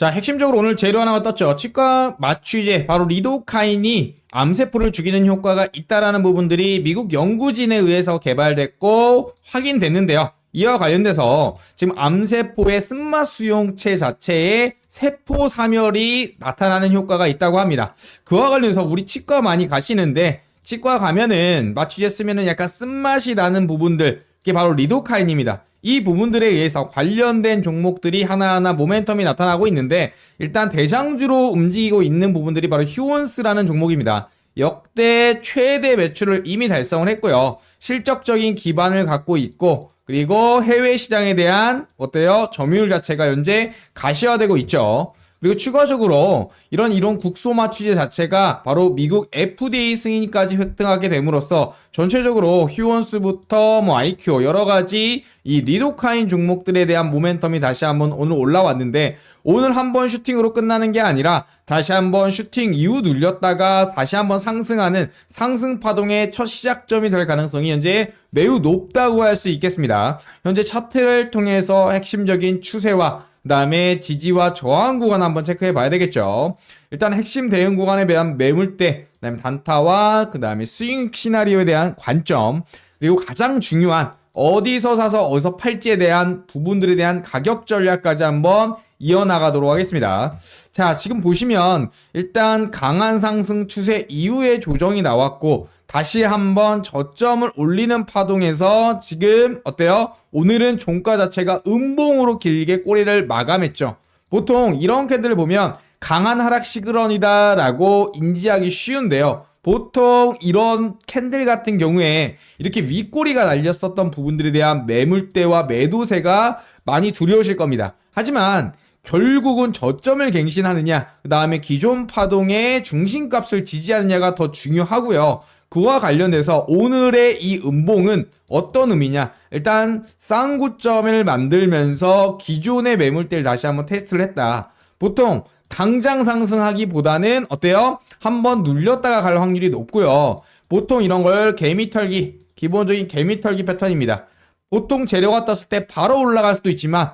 자, 핵심적으로 오늘 재료 하나가 떴죠. 치과 마취제, 바로 리도카인이 암세포를 죽이는 효과가 있다라는 부분들이 미국 연구진에 의해서 개발됐고 확인됐는데요. 이와 관련돼서 지금 암세포의 쓴맛 수용체 자체에 세포 사멸이 나타나는 효과가 있다고 합니다. 그와 관련해서 우리 치과 많이 가시는데 치과 가면은 마취제 쓰면은 약간 쓴맛이 나는 부분들 그게 바로 리도카인입니다. 이 부분들에 의해서 관련된 종목들이 하나하나 모멘텀이 나타나고 있는데 일단 대장주로 움직이고 있는 부분들이 바로 휴원스라는 종목입니다. 역대 최대 매출을 이미 달성을 했고요. 실적적인 기반을 갖고 있고 그리고 해외 시장에 대한 어때요? 점유율 자체가 현재 가시화되고 있죠. 그리고 추가적으로 이런 이론 국소 마취제 자체가 바로 미국 FDA 승인까지 획득하게 됨으로써 전체적으로 휴원스부터 뭐 IQ 여러 가지 이 리도카인 종목들에 대한 모멘텀이 다시 한번 오늘 올라왔는데 오늘 한 번 슈팅으로 끝나는 게 아니라 다시 한번 슈팅 이후 눌렸다가 다시 한번 상승하는 상승 파동의 첫 시작점이 될 가능성이 현재 매우 높다고 할 수 있겠습니다. 현재 차트를 통해서 핵심적인 추세와 그 다음에 지지와 저항 구간 한번 체크해 봐야 되겠죠. 일단 핵심 대응 구간에 대한 매물대, 그 다음에 단타와 그 다음에 스윙 시나리오에 대한 관점, 그리고 가장 중요한 어디서 사서 어디서 팔지에 대한 부분들에 대한 가격 전략까지 한번 이어나가도록 하겠습니다. 자, 지금 보시면 일단 강한 상승 추세 이후에 조정이 나왔고 다시 한번 저점을 올리는 파동에서 지금 어때요? 오늘은 종가 자체가 음봉으로 길게 꼬리를 마감했죠. 보통 이런 캔들을 보면 강한 하락 시그런이다 라고 인지하기 쉬운데요. 보통 이런 캔들 같은 경우에 이렇게 윗꼬리가 날렸었던 부분들에 대한 매물대와 매도세가 많이 두려우실 겁니다. 하지만 결국은 저점을 갱신하느냐, 그 다음에 기존 파동의 중심값을 지지하느냐가 더 중요하고요. 그와 관련해서 오늘의 이 음봉은 어떤 의미냐? 일단 쌍구점을 만들면서 기존의 매물대를 다시 한번 테스트를 했다. 보통 당장 상승하기보다는 어때요? 한번 눌렸다가 갈 확률이 높고요. 보통 이런 걸 개미털기, 기본적인 개미털기 패턴입니다. 보통 재료가 떴을 때 바로 올라갈 수도 있지만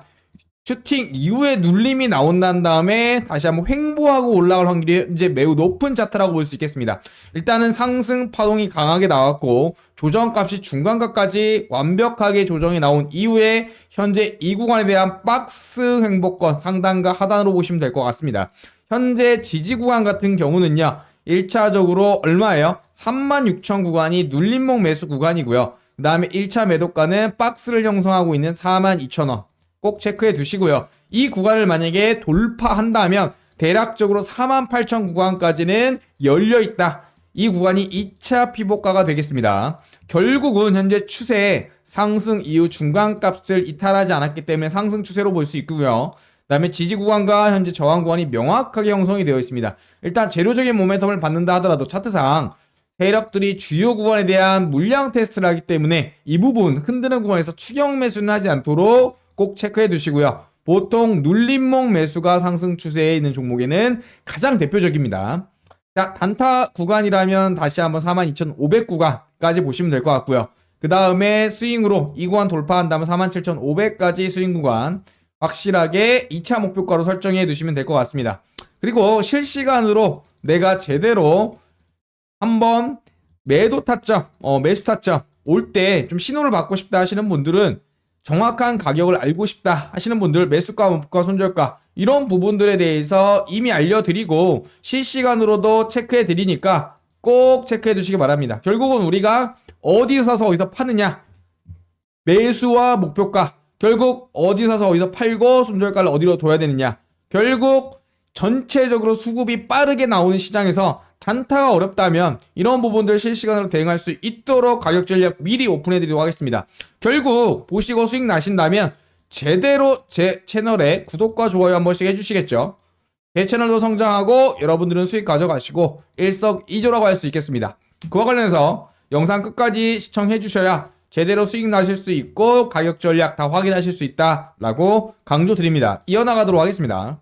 슈팅 이후에 눌림이 나온다는 다음에 다시 한번 횡보하고 올라갈 확률이 이제 매우 높은 차트라고 볼 수 있겠습니다. 일단은 상승 파동이 강하게 나왔고 조정값이 중간값까지 완벽하게 조정이 나온 이후에 현재 이 구간에 대한 박스 횡보권 상단과 하단으로 보시면 될 것 같습니다. 현재 지지 구간 같은 경우는요. 1차적으로 얼마예요? 36,000 구간이 눌림목 매수 구간이고요. 그 다음에 1차 매도가는 박스를 형성하고 있는 42,000원. 꼭 체크해 두시고요. 이 구간을 만약에 돌파한다면 대략적으로 48,000 구간까지는 열려 있다. 이 구간이 2차 피복가가 되겠습니다. 결국은 현재 추세 상승 이후 중간값을 이탈하지 않았기 때문에 상승 추세로 볼 수 있고요. 그다음에 지지 구간과 현재 저항 구간이 명확하게 형성이 되어 있습니다. 일단 재료적인 모멘텀을 받는다 하더라도 차트상 세력들이 주요 구간에 대한 물량 테스트를 하기 때문에 이 부분 흔드는 구간에서 추격 매수는 하지 않도록 꼭 체크해 두시고요. 보통 눌림목 매수가 상승 추세에 있는 종목에는 가장 대표적입니다. 자, 단타 구간이라면 다시 한번 42,500 구간까지 보시면 될 것 같고요. 그 다음에 스윙으로 이 구간 돌파한다면 47,500까지 스윙 구간 확실하게 2차 목표가로 설정해 두시면 될 것 같습니다. 그리고 실시간으로 내가 제대로 한번 매도 타점, 어, 매수 타점 올 때 좀 신호를 받고 싶다 하시는 분들은 정확한 가격을 알고 싶다 하시는 분들 매수가, 목가, 손절가 이런 부분들에 대해서 이미 알려드리고 실시간으로도 체크해 드리니까 꼭 체크해 두시기 바랍니다. 결국은 우리가 어디서 사서 어디서 파느냐 매수와 목표가 결국 어디 사서 어디서 팔고 손절가를 어디로 둬야 되느냐 결국 전체적으로 수급이 빠르게 나오는 시장에서 단타가 어렵다면 이런 부분들 실시간으로 대응할 수 있도록 가격 전략 미리 오픈해 드리도록 하겠습니다. 결국 보시고 수익 나신다면 제대로 제 채널에 구독과 좋아요 한 번씩 해주시겠죠. 제 채널도 성장하고 여러분들은 수익 가져가시고 일석이조라고 할 수 있겠습니다. 그와 관련해서 영상 끝까지 시청해 주셔야 제대로 수익 나실 수 있고 가격 전략 다 확인하실 수 있다라고 강조드립니다. 이어나가도록 하겠습니다.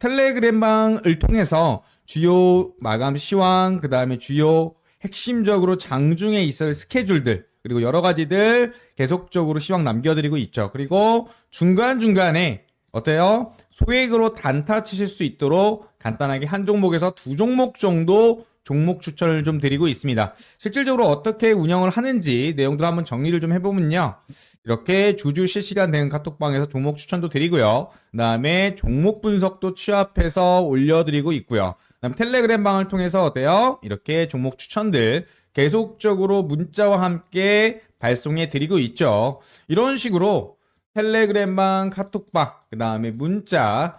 텔레그램방을 통해서 주요 마감 시황, 그 다음에 주요 핵심적으로 장중에 있을 스케줄들, 그리고 여러 가지들 계속적으로 시황 남겨드리고 있죠. 그리고 중간중간에 어때요? 소액으로 단타 치실 수 있도록 간단하게 한 종목에서 두 종목 정도 종목 추천을 좀 드리고 있습니다. 실질적으로 어떻게 운영을 하는지 내용들 한번 정리를 좀 해보면요. 이렇게 주주 실시간 대응 카톡방에서 종목 추천도 드리고요. 그 다음에 종목 분석도 취합해서 올려드리고 있고요. 그다음 텔레그램 방을 통해서 어때요? 이렇게 종목 추천들 계속적으로 문자와 함께 발송해 드리고 있죠. 이런 식으로 텔레그램 방, 카톡방, 그 다음에 문자,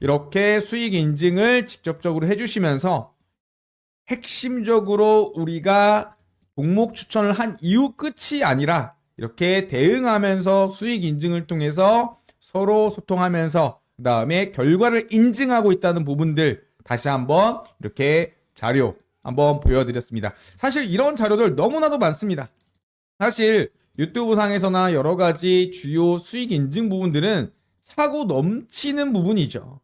이렇게 수익 인증을 직접적으로 해주시면서 핵심적으로 우리가 종목 추천을 한 이후 끝이 아니라 이렇게 대응하면서 수익 인증을 통해서 서로 소통하면서 그 다음에 결과를 인증하고 있다는 부분들 다시 한번 이렇게 자료 한번 보여드렸습니다. 사실 이런 자료들 너무나도 많습니다. 사실 유튜브 상에서나 여러 가지 주요 수익 인증 부분들은 차고 넘치는 부분이죠.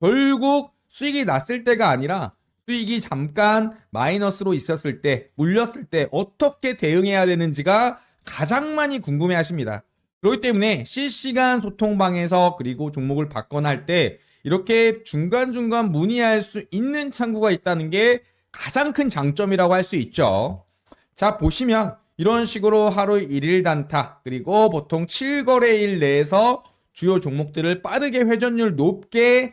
결국 수익이 났을 때가 아니라 수익이 잠깐 마이너스로 있었을 때, 물렸을 때 어떻게 대응해야 되는지가 가장 많이 궁금해 하십니다. 그렇기 때문에 실시간 소통방에서 그리고 종목을 받거나 할 때 이렇게 중간중간 문의할 수 있는 창구가 있다는 게 가장 큰 장점이라고 할 수 있죠. 자, 보시면 이런 식으로 하루 1일 단타, 그리고 보통 7거래일 내에서 주요 종목들을 빠르게 회전율 높게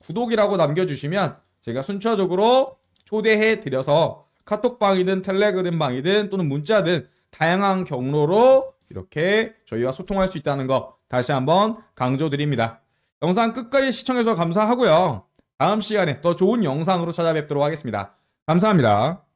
구독이라고 남겨주시면 제가 순차적으로 초대해 드려서 카톡방이든 텔레그램방이든 또는 문자든 다양한 경로로 이렇게 저희와 소통할 수 있다는 거 다시 한번 강조드립니다. 영상 끝까지 시청해서 감사하고요. 다음 시간에 더 좋은 영상으로 찾아뵙도록 하겠습니다. 감사합니다.